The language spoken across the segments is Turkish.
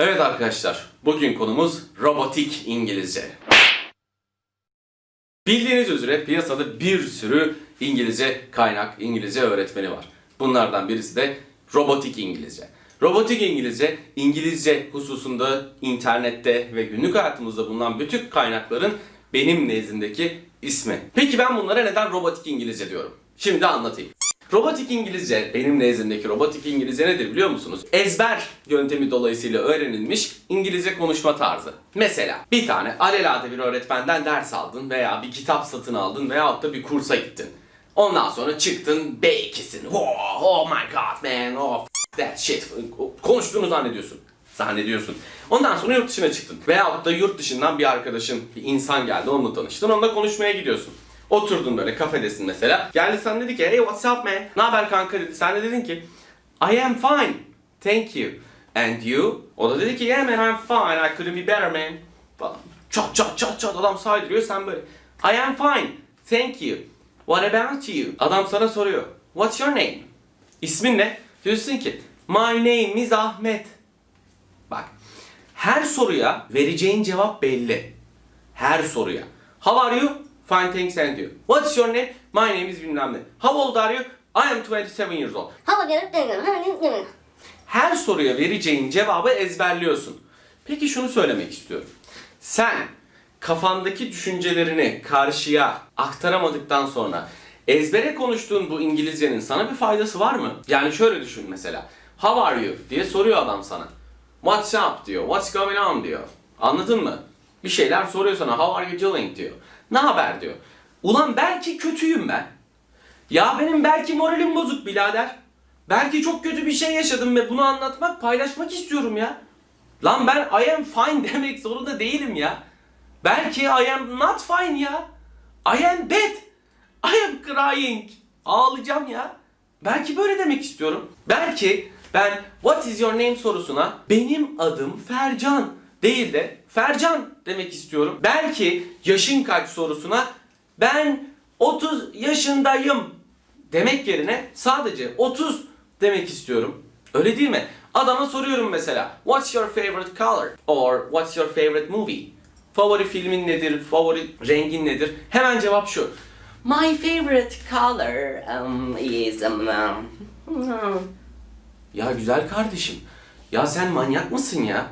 Evet arkadaşlar, bugün konumuz robotik İngilizce. Bildiğiniz üzere piyasada bir sürü İngilizce kaynak, İngilizce öğretmeni var. Bunlardan birisi de robotik İngilizce. Robotik İngilizce, İngilizce hususunda internette ve günlük hayatımızda bulunan bütün kaynakların benim nezdimdeki ismi. Peki ben bunlara neden robotik İngilizce diyorum? Şimdi anlatayım. Robotik İngilizce, benim nezdimdeki robotik İngilizce nedir biliyor musunuz? Ezber yöntemi dolayısıyla öğrenilmiş İngilizce konuşma tarzı. Mesela bir tane alelade bir öğretmenden ders aldın veya bir kitap satın aldın veyahut da bir kursa gittin. Ondan sonra çıktın B2'sin. Oh, oh my god man, oh that shit. Konuştuğunu zannediyorsun. Zannediyorsun. Ondan sonra yurt dışına çıktın. Veyahut da yurt dışından bir arkadaşın, bir insan geldi onunla tanıştın. Onunla konuşmaya gidiyorsun. Oturdun böyle kafedesin mesela. Geldi sen dedi ki hey what's up man? Ne haber kanka dedi. Sen de dedin ki I am fine. Thank you. And you? O da dedi ki yeah man I'm fine. I couldn't be better man. Falan. Çat çat çat çat adam saydırıyor sen böyle. I am fine. Thank you. What about you? Adam sana soruyor. What's your name? İsmin ne? Diyorsun ki My name is Ahmet. Bak her soruya vereceğin cevap belli. Her soruya. How are you? Fine thanks and you. What's your name? My name is bilmem ne. How old are you? I am 27 years old. Hava görüp demiyorum. Her soruya vereceğin cevabı ezberliyorsun. Peki şunu söylemek istiyorum. Sen kafandaki düşüncelerini karşıya aktaramadıktan sonra ezbere konuştuğun bu İngilizcenin sana bir faydası var mı? Yani şöyle düşün mesela. How are you diye soruyor adam sana. What's up diyor. What's going on diyor. Anladın mı? Bir şeyler soruyor sana. How are you doing diyor. Ne haber diyor. Ulan belki kötüyüm ben. Ya benim belki moralim bozuk birader. Belki çok kötü bir şey yaşadım ve bunu anlatmak, paylaşmak istiyorum ya. Lan ben I am fine demek zorunda değilim ya. Belki I am not fine ya. I am bad. I am crying. Ağlayacağım ya. Belki böyle demek istiyorum. Belki ben what is your name sorusuna benim adım Fercan değil de Fercan demek istiyorum. Belki yaşın kaç sorusuna ben 30 yaşındayım demek yerine sadece 30 demek istiyorum. Öyle değil mi? Adama soruyorum mesela. What's your favorite color? Or what's your favorite movie? Favori filmin nedir? Favori rengin nedir? Hemen cevap şu. My favorite color um, is um, um, Ya güzel kardeşim. Ya sen manyak mısın ya?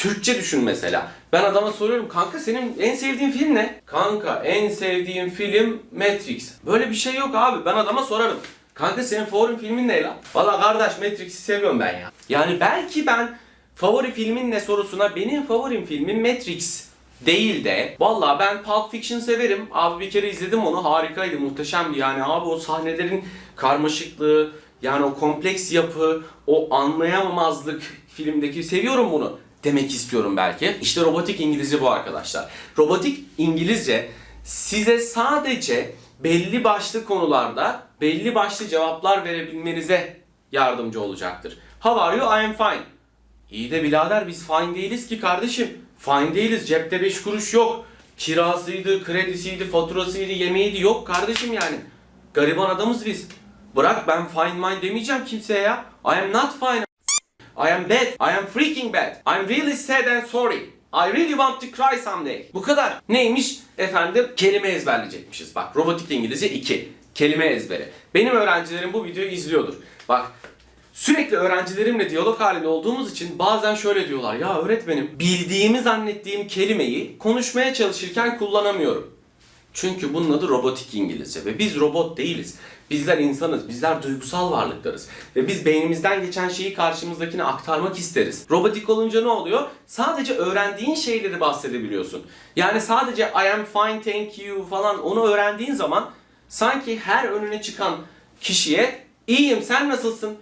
Türkçe düşün mesela. Ben adama soruyorum kanka senin en sevdiğin film ne? Kanka en sevdiğim film Matrix. Böyle bir şey yok abi. Ben adama sorarım. Kanka senin favori filmin ne lan? Valla kardeş Matrix'i seviyorum ben ya. Yani belki ben favori filmin ne sorusuna benim favorim filmim Matrix değil de valla ben Pulp Fiction severim. Abi bir kere izledim onu harikaydı muhteşemdi yani abi o sahnelerin karmaşıklığı yani o kompleks yapı o anlayamamazlık filmdeki seviyorum bunu demek istiyorum belki. İşte robotik İngilizce bu arkadaşlar. Robotik İngilizce size sadece belli başlı konularda belli başlı cevaplar verebilmenize yardımcı olacaktır. How are you? I am fine. İyi de birader biz fine değiliz ki kardeşim. Fine değiliz. Cepte 5 kuruş yok. Kirasıydı, kredisiydi, faturasıydı, yemeğiydi yok kardeşim yani. Gariban adamız biz. Bırak ben fine mine demeyeceğim kimseye ya. I am not fine. I am bad. I am freaking bad. I'm really sad and sorry. I really want to cry someday. Bu kadar. Neymiş? Efendim kelime ezberleyecekmişiz. Bak robotik İngilizce 2. Kelime ezberi. Benim öğrencilerim bu videoyu izliyordur. Bak Sürekli öğrencilerimle diyalog halinde olduğumuz için bazen şöyle diyorlar. Ya öğretmenim bildiğimi zannettiğim kelimeyi konuşmaya çalışırken kullanamıyorum. Çünkü bunun adı robotik İngilizce ve biz robot değiliz. Bizler insanız, bizler duygusal varlıklarız. Ve biz beynimizden geçen şeyi karşımızdakine aktarmak isteriz. Robotik olunca ne oluyor? Sadece öğrendiğin şeyleri bahsedebiliyorsun. Yani sadece I am fine, thank you falan onu öğrendiğin zaman sanki her önüne çıkan kişiye iyiyim sen nasılsın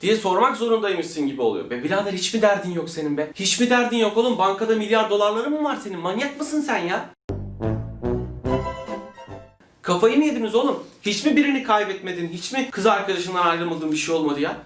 diye sormak zorundaymışsın gibi oluyor. Be birader hiç mi derdin yok senin be? Hiç mi derdin yok oğlum? Bankada milyar dolarların mı var senin? Manyak mısın sen ya? Kafayı mı yediniz oğlum? Hiç mi birini kaybetmedin? Hiç mi kız arkadaşından ayrılmadın bir şey olmadı ya?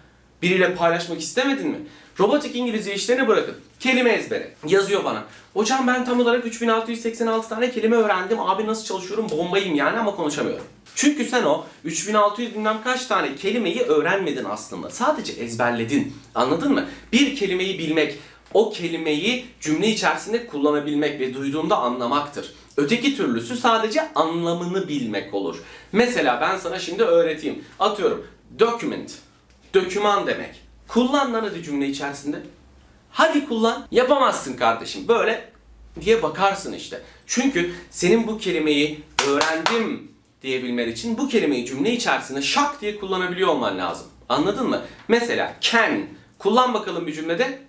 Biriyle paylaşmak istemedin mi? Robotik İngilizce işlerini bırakın. Kelime ezbere. Yazıyor bana. Hocam ben tam olarak 3686 tane kelime öğrendim. Abi nasıl çalışıyorum? Bombayım yani ama konuşamıyorum. Çünkü sen o 3600 bilmem kaç tane kelimeyi öğrenmedin aslında. Sadece ezberledin. Anladın mı? Bir kelimeyi bilmek o kelimeyi cümle içerisinde kullanabilmek ve duyduğunda anlamaktır. Öteki türlüsü sadece anlamını bilmek olur. Mesela ben sana şimdi öğreteyim. Atıyorum document, döküman demek. Kullan lan hadi cümle içerisinde. Hadi kullan. Yapamazsın kardeşim. Böyle diye bakarsın işte. Çünkü senin bu kelimeyi öğrendim diyebilmen için bu kelimeyi cümle içerisinde şak diye kullanabiliyor olman lazım. Anladın mı? Mesela can. Kullan bakalım bir cümlede.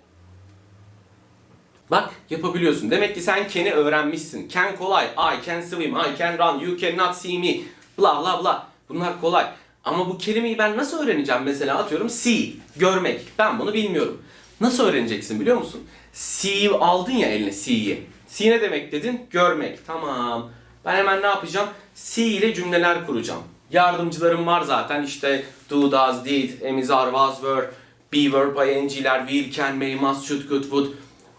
Bak yapabiliyorsun. Demek ki sen can'i öğrenmişsin. Can kolay. I can swim. I can run. You cannot see me. Bla bla bla. Bunlar kolay. Ama bu kelimeyi ben nasıl öğreneceğim? Mesela atıyorum see. Görmek. Ben bunu bilmiyorum. Nasıl öğreneceksin biliyor musun? See aldın ya eline see'yi. See ne demek dedin? Görmek. Tamam. Ben hemen ne yapacağım? See ile cümleler kuracağım. Yardımcılarım var zaten işte do, does, did, am, is, are, was, were, be, verb, ing'ler, will, can, may, must, should, could, would.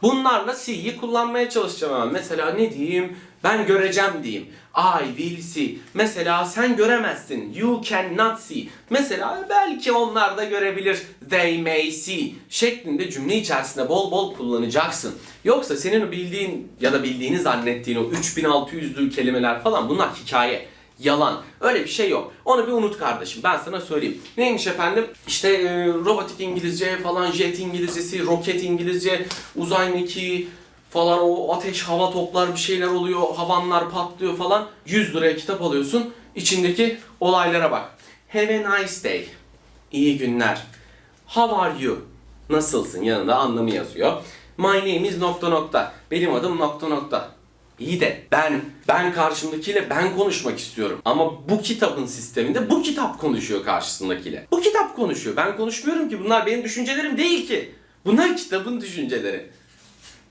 Bunlarla see'yi kullanmaya çalışacağım hemen. Mesela ne diyeyim? Ben göreceğim diyeyim. I will see. Mesela sen göremezsin. You cannot see. Mesela belki onlar da görebilir. They may see. Şeklinde cümle içerisinde bol bol kullanacaksın. Yoksa senin bildiğin ya da bildiğini zannettiğin o 3600'lü kelimeler falan bunlar hikaye. Yalan. Öyle bir şey yok. Onu bir unut kardeşim. Ben sana söyleyeyim. Neymiş efendim? İşte e, robotik İngilizce falan, jet İngilizcesi, roket İngilizce, uzay mekiği falan o ateş hava toplar bir şeyler oluyor, havanlar patlıyor falan. 100 liraya kitap alıyorsun. içindeki olaylara bak. Have a nice day. İyi günler. How are you? Nasılsın? Yanında anlamı yazıyor. My name is nokta nokta. Benim adım nokta nokta. İyi de ben ben karşımdakiyle ben konuşmak istiyorum. Ama bu kitabın sisteminde bu kitap konuşuyor karşısındakiyle. Bu kitap konuşuyor. Ben konuşmuyorum ki. Bunlar benim düşüncelerim değil ki. Bunlar kitabın düşünceleri.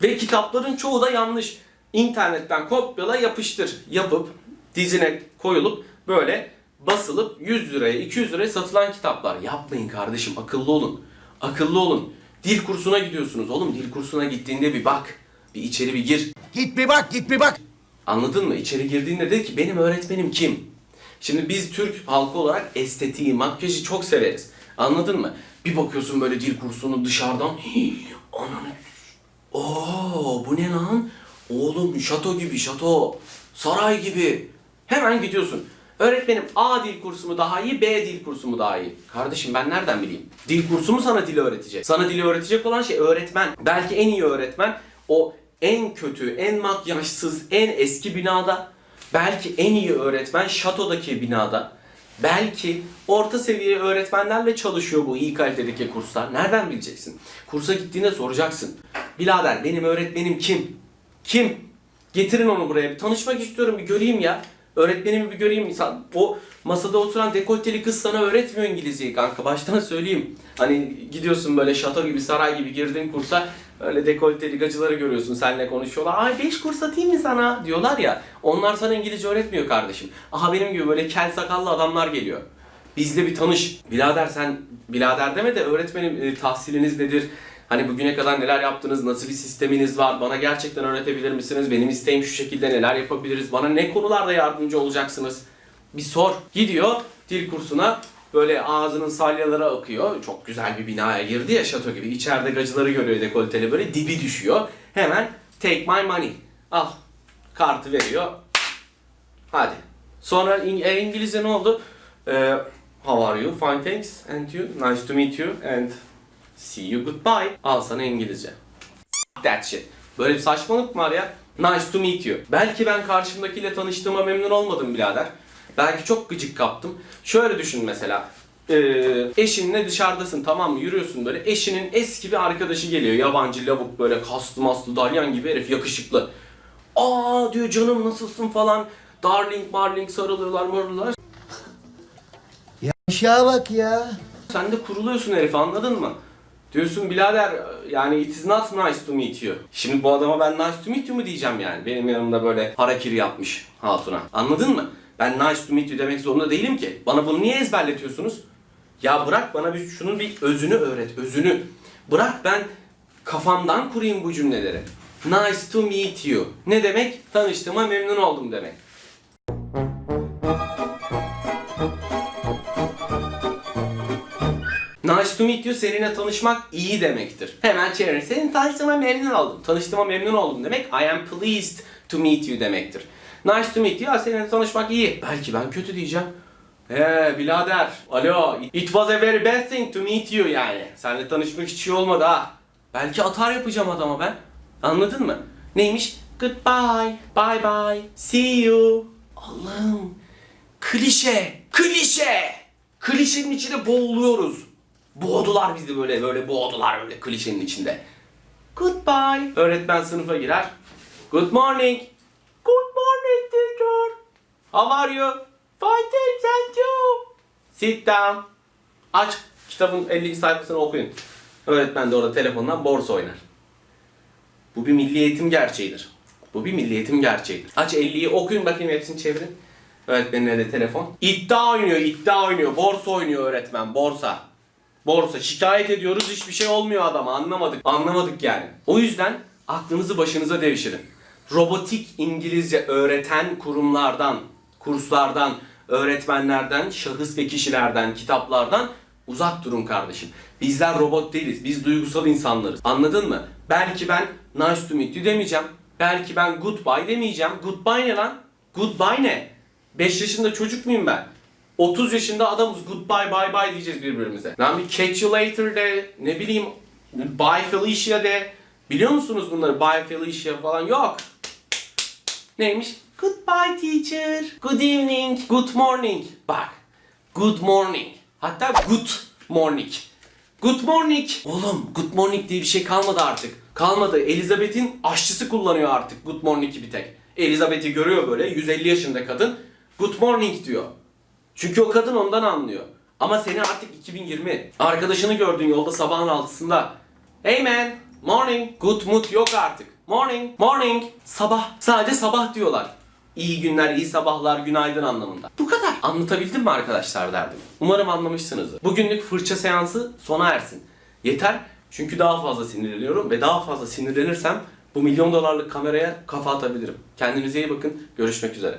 Ve kitapların çoğu da yanlış. İnternetten kopyala yapıştır yapıp dizine koyulup böyle basılıp 100 liraya 200 liraya satılan kitaplar. Yapmayın kardeşim akıllı olun. Akıllı olun. Dil kursuna gidiyorsunuz oğlum. Dil kursuna gittiğinde bir bak. Bir içeri bir gir. Git bir bak, git bir bak. Anladın mı? İçeri girdiğinde dedi ki benim öğretmenim kim? Şimdi biz Türk halkı olarak estetiği, makyajı çok severiz. Anladın mı? Bir bakıyorsun böyle dil kursunu dışarıdan. Hii, Ananı. Oo bu ne lan? Oğlum şato gibi şato. Saray gibi. Hemen gidiyorsun. Öğretmenim A dil kursu mu daha iyi, B dil kursu mu daha iyi? Kardeşim ben nereden bileyim? Dil kursu mu sana dili öğretecek? Sana dili öğretecek olan şey öğretmen. Belki en iyi öğretmen o en kötü, en makyajsız, en eski binada. Belki en iyi öğretmen şatodaki binada. Belki orta seviye öğretmenlerle çalışıyor bu iyi kalitedeki kurslar. Nereden bileceksin? Kursa gittiğinde soracaksın. Birader benim öğretmenim kim? Kim? Getirin onu buraya. Bir tanışmak istiyorum. Bir göreyim ya. Öğretmenimi bir göreyim. İnsan- O masada oturan dekolteli kız sana öğretmiyor İngilizceyi kanka. Baştan söyleyeyim. Hani gidiyorsun böyle şato gibi saray gibi girdin kursa öyle dekolteli gacıları görüyorsun. Seninle konuşuyorlar. Ay 5 kurs atayım mı sana? Diyorlar ya. Onlar sana İngilizce öğretmiyor kardeşim. Aha benim gibi böyle kel sakallı adamlar geliyor. Bizle bir tanış. Birader sen birader deme de öğretmenim e, tahsiliniz nedir? Hani bugüne kadar neler yaptınız, nasıl bir sisteminiz var, bana gerçekten öğretebilir misiniz? Benim isteğim şu şekilde neler yapabiliriz, bana ne konularda yardımcı olacaksınız? Bir sor. Gidiyor dil kursuna, böyle ağzının salyaları akıyor. Çok güzel bir binaya girdi ya şato gibi. İçeride gacıları görüyor dekolteli böyle dibi düşüyor. Hemen take my money. Al. Kartı veriyor. Hadi. Sonra İng- e, İngilizce ne oldu? Ee, how are you? Fine thanks. And you? Nice to meet you. And see you goodbye. Al sana İngilizce. That shit. Böyle bir saçmalık mı var ya? Nice to meet you. Belki ben karşımdakiyle tanıştığıma memnun olmadım birader. Belki çok gıcık kaptım. Şöyle düşün mesela. Ee, eşinle dışarıdasın tamam mı? Yürüyorsun böyle. Eşinin eski bir arkadaşı geliyor. Yabancı lavuk böyle kaslı maslı dalyan gibi herif yakışıklı. Aa diyor canım nasılsın falan. Darling marling sarılıyorlar marılıyorlar. Aşağı bak ya. Sen de kuruluyorsun herif anladın mı? Diyorsun birader yani it is not nice to meet you. Şimdi bu adama ben nice to meet you mu diyeceğim yani. Benim yanımda böyle harakiri yapmış hatuna. Anladın mı? Ben nice to meet you demek zorunda değilim ki. Bana bunu niye ezberletiyorsunuz? Ya bırak bana bir şunun bir özünü öğret, özünü. Bırak ben kafamdan kurayım bu cümleleri. Nice to meet you. Ne demek? Tanıştığıma memnun oldum demek. Nice to meet you seninle tanışmak iyi demektir. Hemen çevirin. Senin tanıştığıma memnun oldum. Tanıştığıma memnun oldum demek I am pleased to meet you demektir. Nice to meet you. Ya seninle tanışmak iyi. Belki ben kötü diyeceğim. Eee birader. Alo. It was a very bad thing to meet you yani. Seninle tanışmak hiç iyi olmadı ha. Belki atar yapacağım adama ben. Anladın mı? Neymiş? Goodbye. Bye bye. See you. Allah'ım. Klişe. Klişe. Klişenin içinde boğuluyoruz. Boğdular bizi böyle böyle boğdular böyle klişenin içinde. Goodbye. Öğretmen sınıfa girer. Good morning. How are you? Fine thanks and you. Sit down. Aç kitabın 50. sayfasını okuyun. Öğretmen de orada telefondan borsa oynar. Bu bir milli eğitim gerçeğidir. Bu bir milli eğitim gerçeğidir. Aç 50'yi okuyun bakayım hepsini çevirin. Öğretmenin elinde telefon. İddia oynuyor, iddia oynuyor. Borsa oynuyor öğretmen, borsa. Borsa. Şikayet ediyoruz hiçbir şey olmuyor adama anlamadık. Anlamadık yani. O yüzden aklınızı başınıza devşirin. Robotik İngilizce öğreten kurumlardan, kurslardan, öğretmenlerden, şahıs ve kişilerden, kitaplardan uzak durun kardeşim. Bizler robot değiliz. Biz duygusal insanlarız. Anladın mı? Belki ben nice to meet you demeyeceğim. Belki ben goodbye demeyeceğim. Goodbye ne lan? Goodbye ne? 5 yaşında çocuk muyum ben? 30 yaşında adamız goodbye bye bye diyeceğiz birbirimize. Lan bir catch you later de ne bileyim bye Felicia de. Biliyor musunuz bunları? Bye Felicia falan yok. Neymiş? Goodbye teacher. Good evening. Good morning. Bak. Good morning. Hatta good morning. Good morning. Oğlum good morning diye bir şey kalmadı artık. Kalmadı. Elizabeth'in aşçısı kullanıyor artık good morning'i bir tek. Elizabeth'i görüyor böyle 150 yaşında kadın. Good morning diyor. Çünkü o kadın ondan anlıyor. Ama seni artık 2020. Arkadaşını gördün yolda sabahın altısında. Hey man, morning. Good mood yok artık. Morning, morning. Sabah. Sadece sabah diyorlar. İyi günler, iyi sabahlar, günaydın anlamında. Bu kadar. Anlatabildim mi arkadaşlar derdim. Umarım anlamışsınızdır. Bugünlük fırça seansı sona ersin. Yeter. Çünkü daha fazla sinirleniyorum ve daha fazla sinirlenirsem bu milyon dolarlık kameraya kafa atabilirim. Kendinize iyi bakın. Görüşmek üzere.